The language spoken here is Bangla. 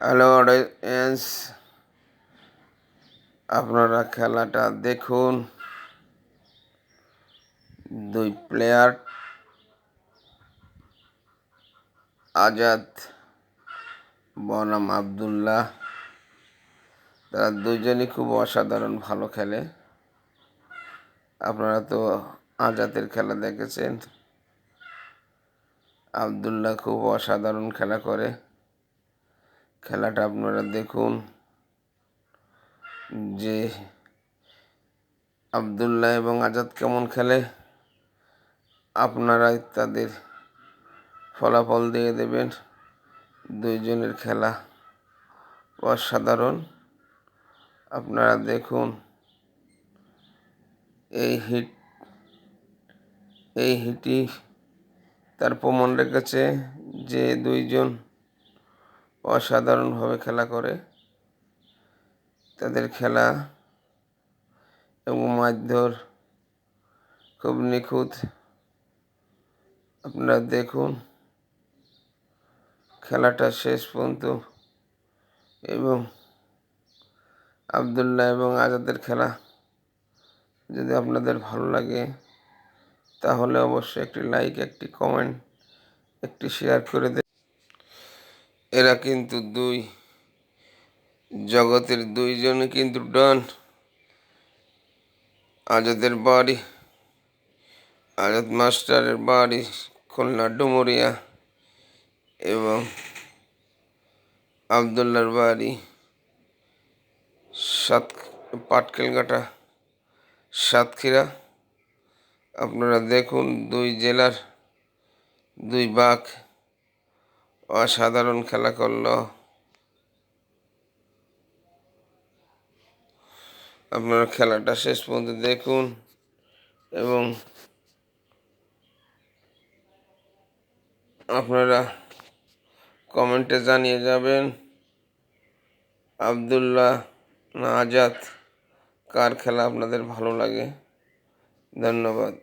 হ্যালো অডিয়েন্স আপনারা খেলাটা দেখুন। দুই প্লেয়ার আজাদ, বনাম আবদুল্লাহ। তারা দুজনই খুব অসাধারণ, ভালো খেলে। আপনারা তো আজাদের খেলা দেখেছেন। আবদুল্লাহ খুব অসাধারণ খেলা করে। খেলাটা আপনারা দেখুন যে আবদুল্লাহ এবং আজাদ কেমন খেলে আপনারা তাদের ফলাফল দিয়ে দেবেন। দুইজনের খেলা অসাধারণ। আপনারা দেখুন, এই হিট, এই হিটই তার প্রমাণ রেখেছে যে দুইজন অসাধারণভাবে খেলা করে। তাদের খেলা এবং মারধর খুব নিখুঁত। আপনারা দেখুন, খেলাটা শেষ পর্যন্ত এবং আবদুল্লাহ এবং আজাদের খেলা যদি আপনাদের ভালো লাগে, তাহলে অবশ্যই একটি লাইক একটি কমেন্ট একটি শেয়ার করে এরা কিন্তু দুই, জগতের দুইজনে কিন্তু ডান। আজাদের বাড়ি, আজাদ মাস্টারের বাড়ি খুলনা ডুমুরিয়া এবং আবদুল্লার বাড়ি সাত পাটকেলঘাটা সাতক্ষীরা। আপনারা দেখুন দুই জেলার দুই বাঘ। অসাধারণ খেলা করল। আপনারা খেলাটা শেষ পর্যন্ত দেখুন এবং আপনারা কমেন্টে জানিয়ে যাবেন, আবদুল্লাহ না আজাদ কার খেলা আপনাদের ভালো লাগে? ধন্যবাদ।